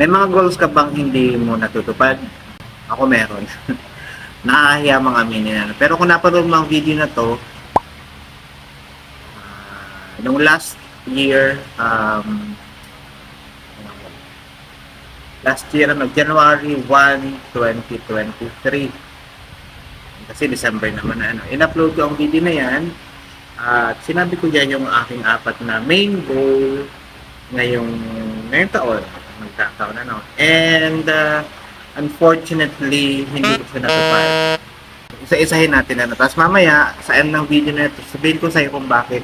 May mga goals ka bang hindi mo natutupad? Ako meron. Nakahiya mga aminin. Pero kung napanood mo ang video na to, ah, nung last year, um, last year, ano, January 1, 2023. Kasi December naman na ano. In-upload ko ang video na yan. At sinabi ko dyan yung aking apat na main goal ngayong, ngayong taon. Magkataon na no. And uh, unfortunately, hindi ko siya natupad. Isa-isahin natin ano. Tapos mamaya, sa end ng video na ito, sabihin ko sa'yo kung bakit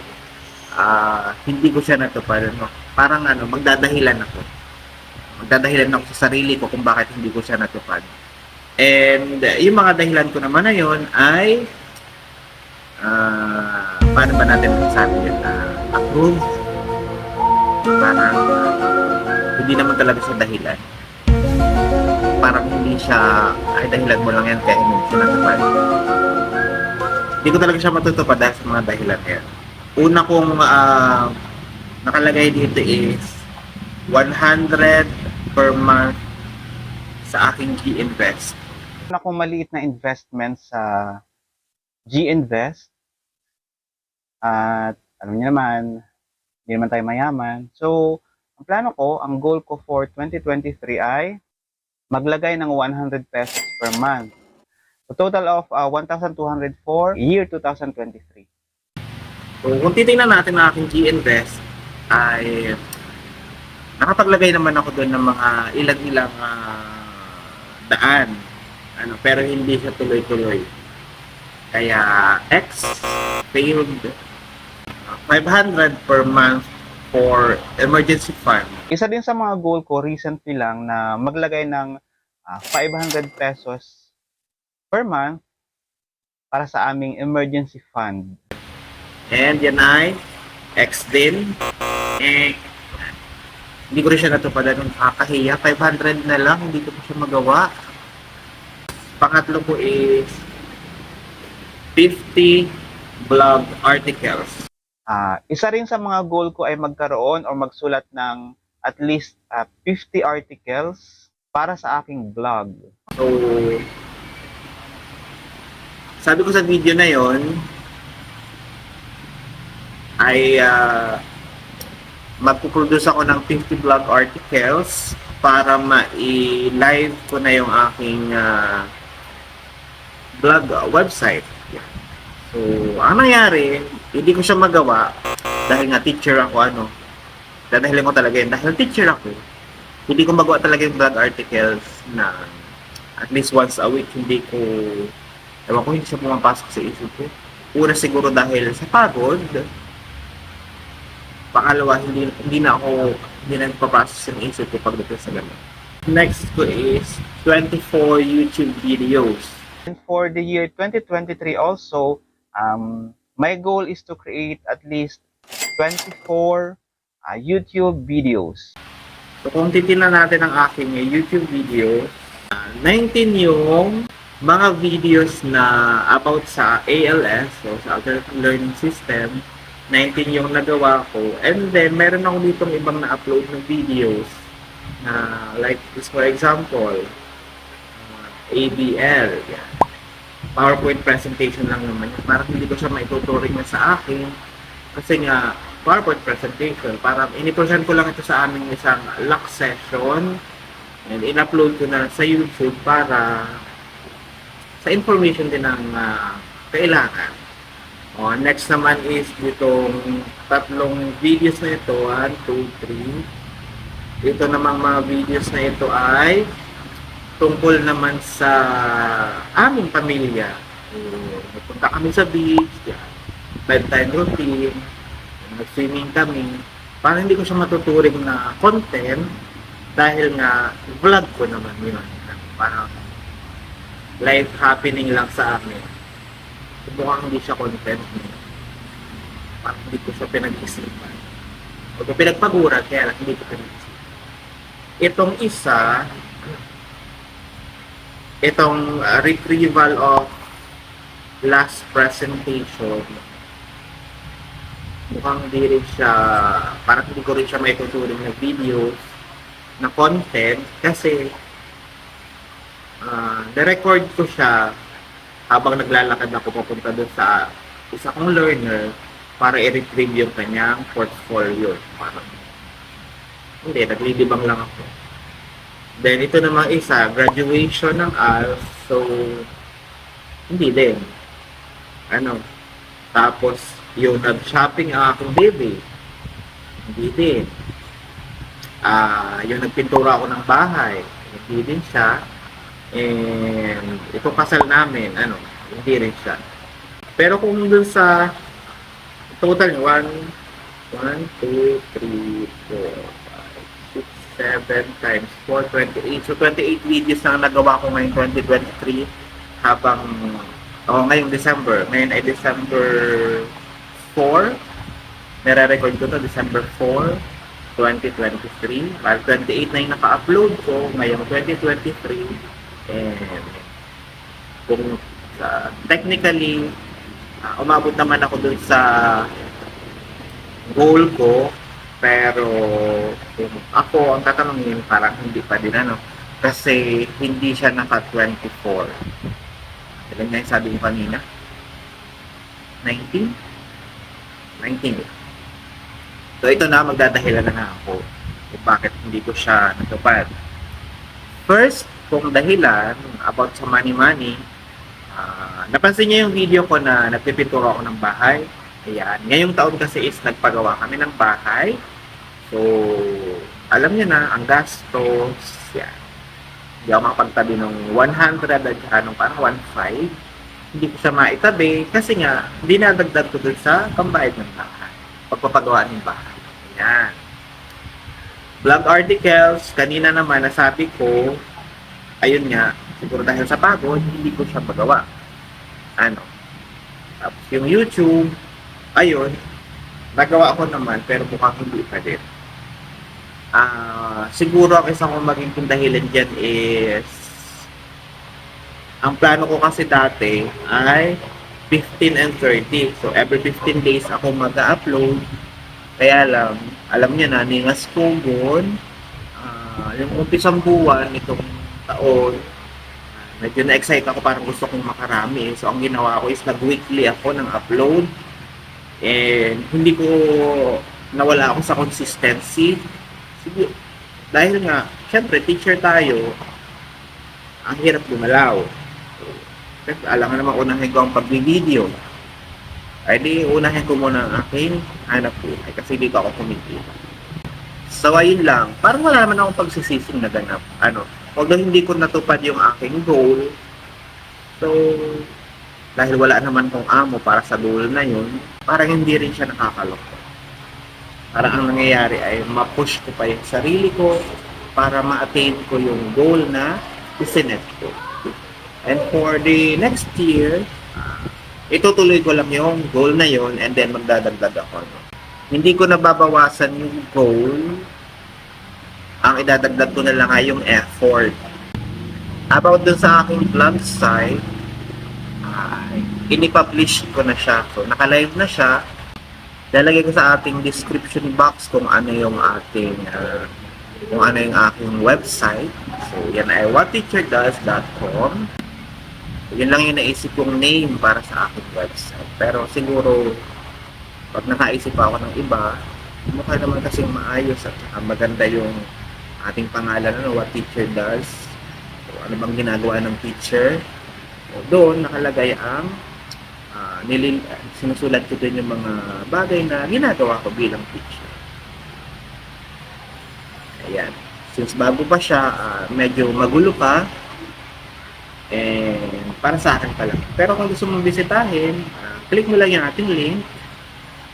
ah, hindi ko siya natupad. Ano. Parang ano, magdadahilan ako. Magdadahilan ako sa sarili ko kung bakit hindi ko siya natupad. And uh, yung mga dahilan ko naman na yun ay ah, paano ba natin masasabi yun? Ah, approve. Parang ah, hindi naman talaga siya dahilan. Parang hindi siya, ay dahilan mo lang yan kaya hindi siya natupad. Hindi ko talaga siya matutupad dahil sa mga dahilan yan. Una kong ah, nakalagay dito is 100 per month sa aking G-Invest. Meron akong maliit na investment sa G-Invest. At alam niyo naman, hindi naman tayo mayaman. So, ang plano ko, ang goal ko for 2023 ay maglagay ng 100 pesos per month. A total of uh, 1,200 for year 2023. So, kung titingnan natin ang aking G-Invest, ay nakapaglagay naman ako doon ng mga ilang-ilang ah, daan. Ano, pero hindi siya tuloy-tuloy. Kaya, X failed ah, 500 per month for emergency fund. Isa din sa mga goal ko recently lang na maglagay ng ah, 500 pesos per month para sa aming emergency fund. And yan ay X din. Eh, hindi ko rin siya natupadan ng kakahiya. 500 na lang, hindi ko siya magawa. Pangatlo ko is 50 blog articles. Ah, isa rin sa mga goal ko ay magkaroon o magsulat ng at least ah, 50 articles para sa aking blog. So, sabi ko sa video na yon ay uh, magpuproduce ako ng 50 blog articles para ma-live ko na yung aking ah, blog ah, website. So, ang nangyari, hindi ko siya magawa dahil nga teacher ako ano. Dadahilin ko talaga yun. Dahil teacher ako, hindi ko magawa talaga yung blog articles na at least once a week hindi ko ewan ko hindi siya pumapasok sa isip ko una siguro dahil sa pagod pangalawa hindi hindi na ako hindi na nagpaprocess yung isip ko pagdating sa ganun next ko is 24 YouTube videos And for the year 2023 also, um, my goal is to create at least 24 ah, YouTube videos. So kung titingnan natin ang aking eh, YouTube video, ah, 19 yung mga videos na about sa ALS, so sa Alternative Learning System, 19 yung nagawa ko. And then, meron ako ditong ibang na-upload na videos na like for example, ah, ABL, yan. PowerPoint presentation lang naman yun. Parang hindi ko siya maituturing na sa akin kasi nga PowerPoint presentation. Parang inipresent ko lang ito sa aming isang lock session and in-upload ko na sa YouTube para sa information din ng ah, kailangan. O, next naman is ditong tatlong videos na ito. 1, 2, 3. Ito namang mga videos na ito ay tungkol naman sa aming pamilya. Nagpunta kami sa beach, yan. bedtime routine, nag-swimming kami. Parang hindi ko siya matuturing na content dahil nga vlog ko naman yun. Parang life happening lang sa amin. Mukhang hindi siya content. Parang hindi ko siya pinag-isipan. O pinagpaguran, kaya lang hindi ko pinag-isipan. Itong isa, itong uh, retrieval of last presentation mukhang hindi rin siya parang hindi ko rin siya may tuturing na videos na content kasi ah na-record ko siya habang naglalakad ako papunta doon sa isa kong learner para i-retrieve yung kanyang portfolio. Parang, hindi, naglilibang lang ako. Then, ito namang isa, graduation ng ALF. So, hindi din. Ano, tapos, yung nag-shopping ang aking baby. Hindi din. Ah, yung nagpintura ako ng bahay. Hindi din siya. And, itong kasal namin, ano, hindi rin siya. Pero kung dun sa total, 1, 1, 2, 3, 4, 5, 6, 7 times 4, 28. So, 28 videos na nagawa ko ngayong 2023 habang, oh, ngayong December. Ngayon ay December 4. Nare-record ko to December 4, 2023. While 28 na yung naka-upload ko ngayong 2023. And kung sa technically ah, umabot naman ako dun sa goal ko pero kung ako ang tatanungin parang hindi pa din ano kasi hindi siya naka 24 ilan nga yung sabi ko kanina? 19 19 so ito na magdadahilan na, ako kung bakit hindi ko siya natupad. First kung dahilan about sa money money Ah, napansin niyo yung video ko na nagpipintura ako ng bahay. Ayan. Ngayong taon kasi is nagpagawa kami ng bahay. So, alam niyo na, ang gastos, yan. Hindi ako makapagtabi ng 100 at saka nung parang 1.5. Hindi ko siya maitabi kasi nga, dinadagdag ko dun sa pambayad ng bahay. Pagpapagawa ng bahay. Ayan. Blog articles, kanina naman nasabi ko, ayun nga, siguro dahil sa pagod, hindi ko siya magawa. Ano? Tapos yung YouTube, ayun, nagawa ko naman, pero mukhang hindi pa din. Ah, siguro ang isang kong maging dahilan dyan is ang plano ko kasi dati ay 15 and 30. So, every 15 days ako mag-upload. Kaya lang, alam niya na, ningas ko yun. Ah, yung umpisang buwan nitong taon, medyo na-excite ako parang gusto kong makarami. So, ang ginawa ko is nag-weekly ako ng upload. And hindi ko nawala ako sa consistency. Siguro, dahil nga, syempre, teacher tayo, ang hirap gumalaw. Kasi alam nga naman unahin ko ang pag-video. Ay di, unahin ko muna ang aking hanap buhay kasi dito ako kumikita. So, ayun lang. Parang wala naman akong pagsisising na ganap. Ano, although hindi ko natupad yung aking goal, so, dahil wala naman kong amo para sa goal na yun, parang hindi rin siya nakakaloko. Parang ang nangyayari ay ma-push ko pa yung sarili ko para ma-attain ko yung goal na isinet ko. And for the next year, itutuloy ko lang yung goal na yun and then magdadagdag ako. Hindi ko nababawasan yung goal ang idadagdag ko na lang ay yung effort. About dun sa aking vlog site, inipublish ko na siya. So, naka-live na siya. Lalagay ko sa ating description box kung ano yung ating ah, kung ano yung aking website. So, yan ay whatteacherdoes.com. Yun lang yung naisip kong name para sa aking website. Pero siguro, pag nakaisip ako ng iba, mukha naman kasing maayos at maganda yung ating pangalan, ano, what teacher does. So, ano bang ginagawa ng teacher. So, doon nakalagay ang nilil, sinusulat ko din yung mga bagay na ginagawa ko bilang teacher. Ayan. Since bago pa siya, ah, medyo magulo pa. And para sa akin pa lang. Pero kung gusto mong bisitahin, ah, click mo lang yung ating link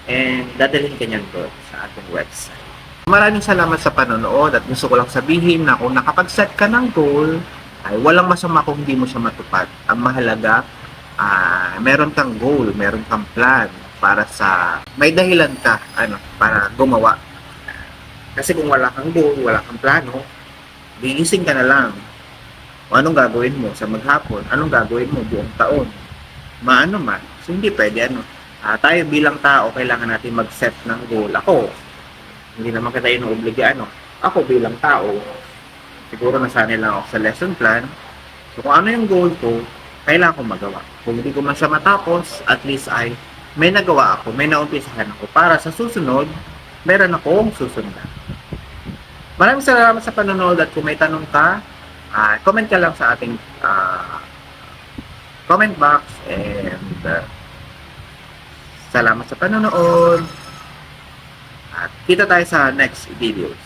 and dadalhin ka niyan doon sa ating website. Maraming salamat sa panonood at gusto ko lang sabihin na kung nakapag-set ka ng goal, ay walang masama kung hindi mo siya matupad. Ang mahalaga, ah meron kang goal, meron kang plan para sa may dahilan ka ano para gumawa. Kasi kung wala kang goal, wala kang plano, gigising ka na lang. O anong gagawin mo sa maghapon? Anong gagawin mo buong taon? Maano man. So hindi pwede ano. Ah, tayo bilang tao, kailangan natin mag-set ng goal. Ako, hindi naman kita inuobliga ano. Ako bilang tao, siguro nasanay lang ako sa lesson plan. So kung ano yung goal ko, kailangan ko magawa. Kung hindi ko man siya matapos, at least ay may nagawa ako, may naumpisahan ako para sa susunod, meron akong susundan. Maraming salamat sa panonood at kung may tanong ka, ah, comment ka lang sa ating ah, comment box and ah, salamat sa panonood at kita tayo sa next videos.